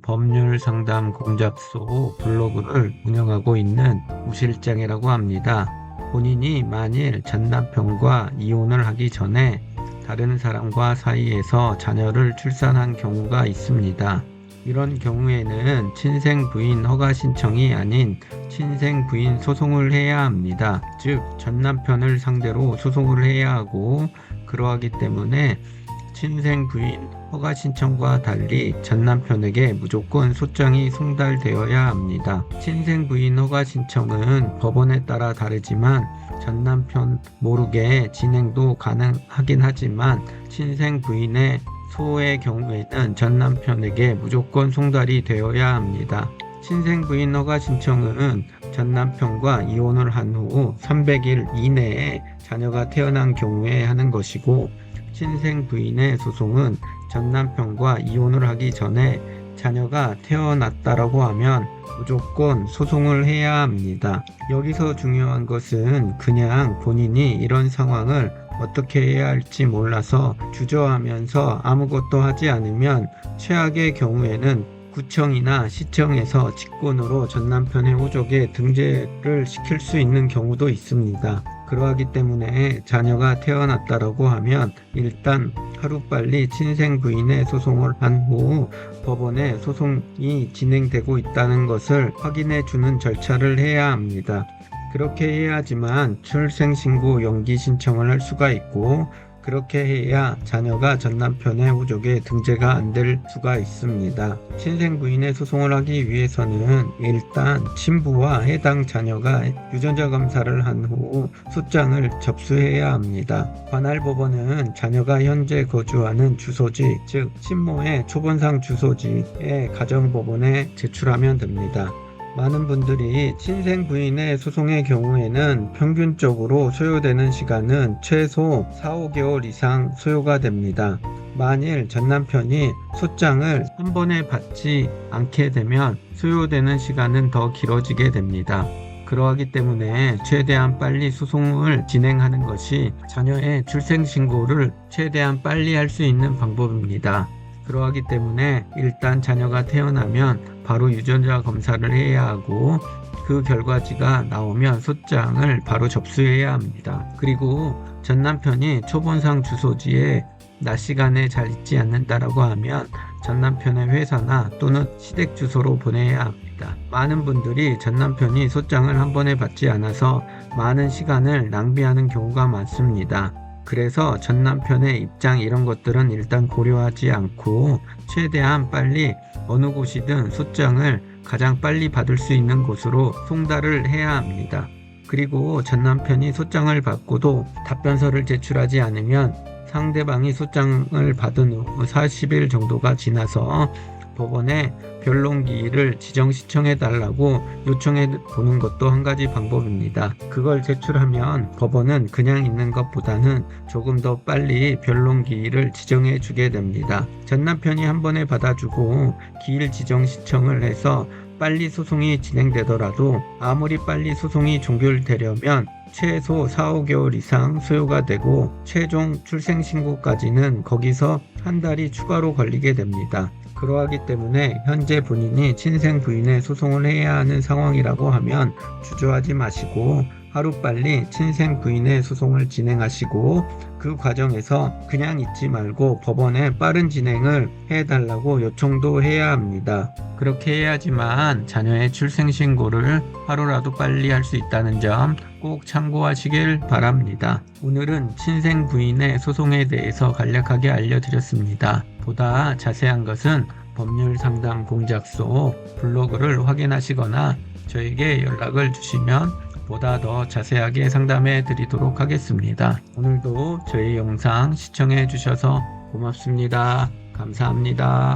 법률 상담 공작소 블로그를 운영하고 있는 우 실장이라고 합니다. 본인이 만일 전 남편과 이혼을 하기 전에 다른 사람과 사이에서 자녀를 출산한 경우가 있습니다. 이런 경우에는 친생 부인 허가 신청이 아닌 친생 부인 소송을 해야 합니다. 즉, 전 남편을 상대로 소송을 해야 하고, 그러하기 때문에 친생 부인 허가 신청과 달리 전 남편에게 무조건 소장이 송달되어야 합니다. 친생 부인 허가 신청은 법원에 따라 다르지만 전 남편 모르게 진행도 가능하긴 하지만 친생 부인의 소의 경우에는 전 남편에게 무조건 송달이 되어야 합니다. 친생 부인 허가 신청은 전 남편과 이혼을 한 후 300일 이내에 자녀가 태어난 경우에 하는 것이고 친생 부인의 소송은 전 남편과 이혼을 하기 전에 자녀가 태어났다라고 하면 무조건 소송을 해야 합니다. 여기서 중요한 것은 그냥 본인이 이런 상황을 어떻게 해야 할지 몰라서 주저하면서 아무것도 하지 않으면 최악의 경우에는 구청이나 시청에서 직권으로 전 남편의 호적에 등재를 시킬 수 있는 경우도 있습니다. 그러하기 때문에 자녀가 태어났다라고 하면 일단 하루빨리 친생 부인의 소송을 한 후 법원에 소송이 진행되고 있다는 것을 확인해 주는 절차를 해야 합니다. 그렇게 해야지만 출생신고 연기 신청을 할 수가 있고 그렇게 해야 자녀가 전 남편의 호적에 등재가 안 될 수가 있습니다. 친생 부인의 소송을 하기 위해서는 일단 친부와 해당 자녀가 유전자 검사를 한 후 소장을 접수해야 합니다. 관할 법원은 자녀가 현재 거주하는 주소지, 즉 친모의 초본상 주소지에 가정법원에 제출하면 됩니다. 많은 분들이 친생 부인의 소송의 경우에는 평균적으로 소요되는 시간은 최소 4, 5개월 이상 소요가 됩니다. 만일 전 남편이 소장을 한 번에 받지 않게 되면 소요되는 시간은 더 길어지게 됩니다. 그러하기 때문에 최대한 빨리 소송을 진행하는 것이 자녀의 출생신고를 최대한 빨리 할 수 있는 방법입니다. 그러하기 때문에 일단 자녀가 태어나면 바로 유전자 검사를 해야 하고 그 결과지가 나오면 소장을 바로 접수해야 합니다. 그리고 전 남편이 초본상 주소지에 낮 시간에 잘 있지 않는다라고 하면 전 남편의 회사나 또는 시댁 주소로 보내야 합니다. 많은 분들이 전 남편이 소장을 한 번에 받지 않아서 많은 시간을 낭비하는 경우가 많습니다. 그래서 전 남편의 입장 이런 것들은 일단 고려하지 않고 최대한 빨리 어느 곳이든 소장을 가장 빨리 받을 수 있는 곳으로 송달을 해야 합니다. 그리고 전 남편이 소장을 받고도 답변서를 제출하지 않으면 상대방이 소장을 받은 후 40일 정도가 지나서 법원에 변론기일을 지정 시청해 달라고 요청해 보는 것도 한 가지 방법입니다. 그걸 제출하면 법원은 그냥 있는 것보다는 조금 더 빨리 변론기일을 지정해 주게 됩니다. 전 남편이 한 번에 받아주고 기일 지정 시청을 해서 빨리 소송이 진행되더라도 아무리 빨리 소송이 종결되려면 최소 4, 5개월 이상 소요가 되고 최종 출생신고까지는 거기서 한 달이 추가로 걸리게 됩니다. 그러하기 때문에 현재 본인이 친생 부인의 소송을 해야 하는 상황이라고 하면 주저하지 마시고 하루빨리 친생 부인의 소송을 진행하시고 그 과정에서 그냥 있지 말고 법원에 빠른 진행을 해달라고 요청도 해야 합니다. 그렇게 해야지만 자녀의 출생신고를 하루라도 빨리 할 수 있다는 점 꼭 참고하시길 바랍니다. 오늘은 친생 부인의 소송에 대해서 간략하게 알려드렸습니다. 보다 자세한 것은 법률 상담 공작소 블로그를 확인하시거나 저에게 연락을 주시면 보다 더 자세하게 상담해 드리도록 하겠습니다. 오늘도 저희 영상 시청해 주셔서 고맙습니다. 감사합니다.